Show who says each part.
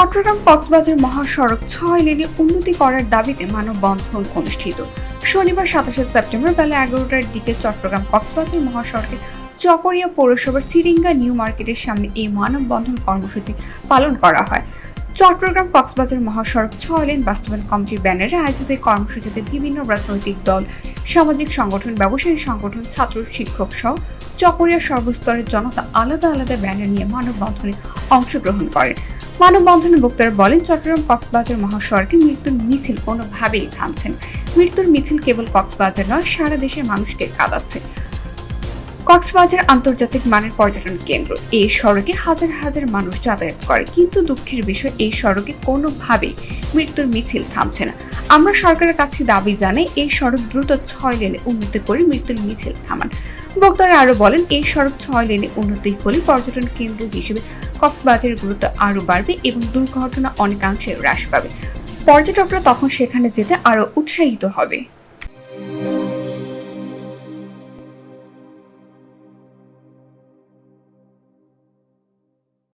Speaker 1: চট্টগ্রাম কক্সবাজার মহাসড়ক ছয় লেনে উন্নতি করার দাবিতে মানববন্ধন অনুষ্ঠিত। শনিবার সাতাশে সেপ্টেম্বর বেলা এগারোটার দিকে চট্টগ্রাম কক্সবাজার মহাসড়কের চকরিয়া পৌরসভার চিরিঙ্গা নিউ মার্কেটের সামনে এই মানববন্ধন কর্মসূচি পালন করা হয়। চট্টগ্রাম কক্সবাজার মহাসড়ক ছয় লেন বাস্তবায়ন কমিটির ব্যানারে আয়োজিত এই কর্মসূচিতে বিভিন্ন রাজনৈতিক দল, সামাজিক সংগঠন, ব্যবসায়ী সংগঠন, ছাত্র, শিক্ষক সহ চকরিয়া সর্বস্তরের জনতা আলাদা আলাদা ব্যানার নিয়ে মানববন্ধনে অংশগ্রহণ করেন মানববন্ধনে বক্তারা বলেন, চট্টগ্রাম কক্সবাজার মহাসড়কে মৃত্যুর মিছিল কোনোভাবেই থামছে না। মৃত্যুর মিছিল কেবল কক্সবাজার নয়, সারা দেশের মানুষকে কাঁদাচ্ছে। কক্সবাজার আন্তর্জাতিক মানের পর্যটন কেন্দ্র। এই সড়কে হাজার হাজার মানুষ যাতায়াত করে, কিন্তু দুঃখের বিষয়, এই সড়কে কোনোভাবেই মৃত্যুর মিছিল থামছে না। আমরা সরকারের কাছে দাবি জানাই, এই সড়ক দ্রুত ছয় লেনে উন্নতি করে মৃত্যুর মিছিল থামান। বক্তারা আরও বলেন, এই সড়ক ছয় লেনে উন্নতি হলে পর্যটন কেন্দ্র হিসেবে কক্সবাজারের গুরুত্ব আরও বাড়বে এবং দুর্ঘটনা অনেকাংশে হ্রাস পাবে। পর্যটকরা তখন সেখানে যেতে আরও উৎসাহিত হবে।